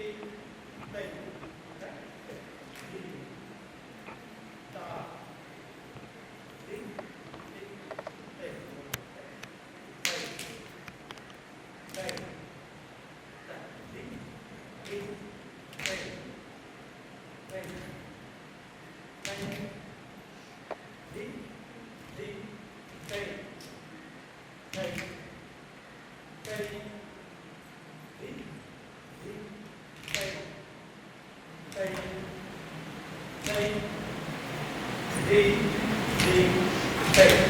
tin tình cách gì tà tính tính tình tình tình tà tính tính tình tình tình tính tính tình tình tình C D D C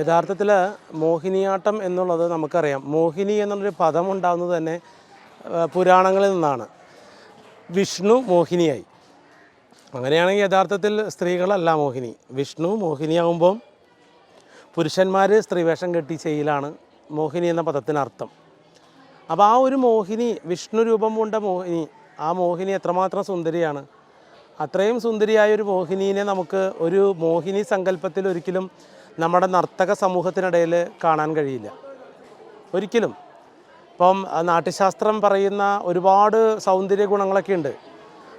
യഥാർത്ഥത്തിൽ മോഹിനിയാട്ടം എന്നുള്ളത് നമുക്കറിയാം. മോഹിനി എന്നുള്ളൊരു പദം ഉണ്ടാകുന്നത് തന്നെ പുരാണങ്ങളിൽ നിന്നാണ്. വിഷ്ണു മോഹിനിയായി. അങ്ങനെയാണെങ്കിൽ യഥാർത്ഥത്തിൽ സ്ത്രീകളല്ല മോഹിനി. വിഷ്ണു മോഹിനിയാകുമ്പം പുരുഷന്മാർ സ്ത്രീവേഷം കെട്ടി ചെയ്യലാണ് മോഹിനി എന്ന പദത്തിനർത്ഥം. അപ്പോൾ ആ ഒരു മോഹിനി വിഷ്ണു രൂപം കൊണ്ട മോഹിനി ആ മോഹിനി എത്രമാത്രം സുന്ദരിയാണ്. അത്രയും സുന്ദരിയായ ഒരു മോഹിനീനെ നമുക്ക് ഒരു മോഹിനി സങ്കല്പത്തിൽ ഒരിക്കലും നമ്മുടെ നർത്തക സമൂഹത്തിനിടയിൽ കാണാൻ കഴിയില്ല. ഒരിക്കലും. ഇപ്പം നാട്യശാസ്ത്രം പറയുന്ന ഒരുപാട് സൗന്ദര്യ ഗുണങ്ങളൊക്കെ ഉണ്ട്.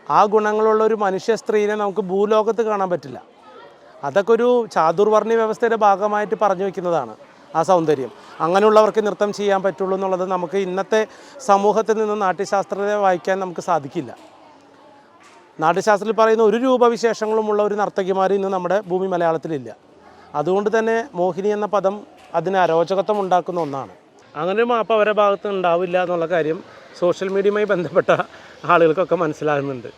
ആ ഗുണങ്ങളുള്ള ഒരു മനുഷ്യ സ്ത്രീനെ നമുക്ക് ഭൂലോകത്ത് കാണാൻ പറ്റില്ല. അതൊക്കെ ഒരു ചാതുർവർണ വ്യവസ്ഥയുടെ ഭാഗമായിട്ട് പറഞ്ഞു വെക്കുന്നതാണ് ആ സൗന്ദര്യം. അങ്ങനെയുള്ളവർക്ക് നൃത്തം ചെയ്യാൻ പറ്റുള്ളൂ എന്നുള്ളത് നമുക്ക് ഇന്നത്തെ സമൂഹത്തിൽ നിന്ന് നാട്യശാസ്ത്രത്തെ വായിക്കാൻ നമുക്ക് സാധിക്കില്ല. നാട്യശാസ്ത്രത്തിൽ പറയുന്ന ഒരു രൂപവിശേഷങ്ങളുമുള്ള ഒരു നർത്തകിമാർ ഇന്ന് നമ്മുടെ ഭൂമി മലയാളത്തിലില്ല. അതുകൊണ്ട് തന്നെ മോഹിനി എന്ന പദം അതിന് അരോചകത്വം ഉണ്ടാക്കുന്ന ഒന്നാണ്. അങ്ങനെ മാപ്പ് അവരുടെ ഭാഗത്ത് ഉണ്ടാവില്ല എന്നുള്ള കാര്യം സോഷ്യൽ മീഡിയയുമായി ബന്ധപ്പെട്ട ആളുകൾക്കൊക്കെ മനസ്സിലാകുന്നുണ്ട്.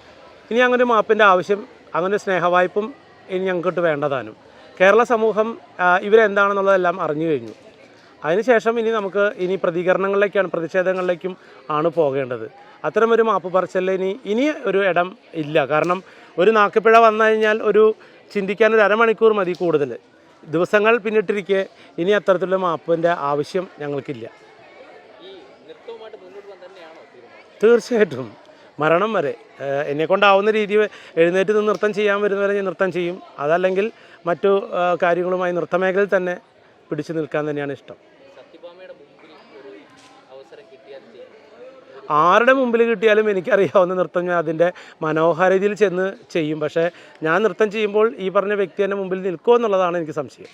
ഇനി അങ്ങനെ മാപ്പിന്റെ ആവശ്യം അങ്ങനെ സ്നേഹവായ്പും ഇനി ഞങ്ങൾക്കിട്ട് വേണ്ടതാനും. കേരള സമൂഹം ഇവരെന്താണെന്നുള്ളതെല്ലാം അറിഞ്ഞു കഴിഞ്ഞു. അതിനുശേഷം ഇനി നമുക്ക് ഇനി പ്രതികരണങ്ങളിലേക്കാണ് പ്രതിഷേധങ്ങളിലേക്കും ആണ് പോകേണ്ടത്. അത്തരമൊരു മാപ്പ് പറിച്ചല്ലേ ഇനി ഇനി ഒരു ഇടം ഇല്ല. കാരണം ഒരു നാക്കുപിഴ വന്നു കഴിഞ്ഞാൽ ഒരു ചിന്തിക്കാൻ ഒരു അരമണിക്കൂർ മതി കൂടുതൽ. ദിവസങ്ങൾ പിന്നിട്ടിരിക്കെ ഇനി അത്തരത്തിലുള്ള മാപ്പിന്റെ ആവശ്യം ഞങ്ങൾക്കില്ല. തീർച്ചയായിട്ടും. മരണം വരെ ഏഹ് എന്നെ കൊണ്ടാവുന്ന രീതി എഴുന്നേറ്റ് നിന്ന് നൃത്തം ചെയ്യാൻ വരുന്നവരെ ഞാൻ നൃത്തം ചെയ്യും. അതല്ലെങ്കിൽ മറ്റു കാര്യങ്ങളുമായി നൃത്തമേഖലയിൽ തന്നെ പിടിച്ചു നിൽക്കാൻ തന്നെയാണ് ഇഷ്ടം. ആരുടെ മുമ്പിൽ കിട്ടിയാലും എനിക്കറിയാവുന്ന നൃത്തം ഞാൻ അതിന്റെ മനോഹാരിതയിൽ ചെന്ന് ചെയ്യും. പക്ഷേ ഞാൻ നൃത്തം ചെയ്യുമ്പോൾ ഈ പറഞ്ഞ വ്യക്തി എന്റെ മുമ്പിൽ നിൽക്കുമോ എന്നുള്ളതാണ് എനിക്ക് സംശയം.